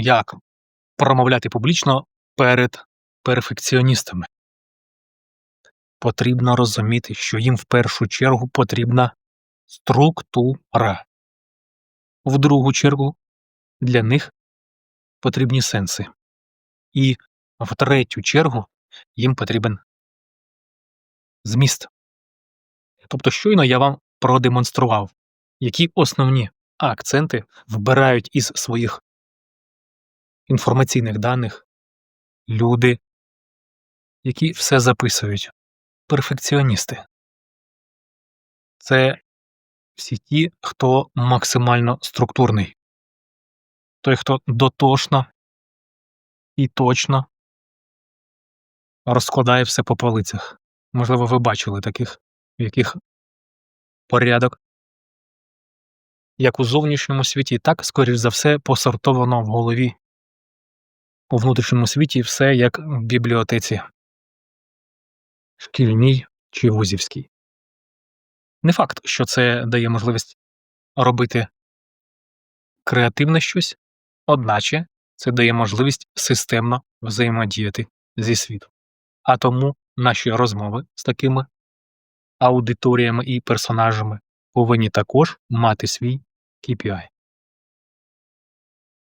як промовляти публічно перед перфекціоністами. Потрібно розуміти, що їм в першу чергу потрібна структура. В другу чергу для них потрібні сенси. І в третю чергу їм потрібен зміст. Тобто щойно я вам продемонстрував, які основні акценти вбирають із своїх інформаційних даних люди, які все записують, перфекціоністи. Це всі ті, хто максимально структурний, той, хто дотошно і точно розкладає все по полицях. Можливо, ви бачили таких, в яких порядок, як у зовнішньому світі, так, скоріш за все, посортовано в голові. У внутрішньому світі все як в бібліотеці, шкільній чи вузівській. Не факт, що це дає можливість робити креативне щось, одначе це дає можливість системно взаємодіяти зі світом. А тому наші розмови з такими аудиторіями і персонажами повинні також мати свій KPI.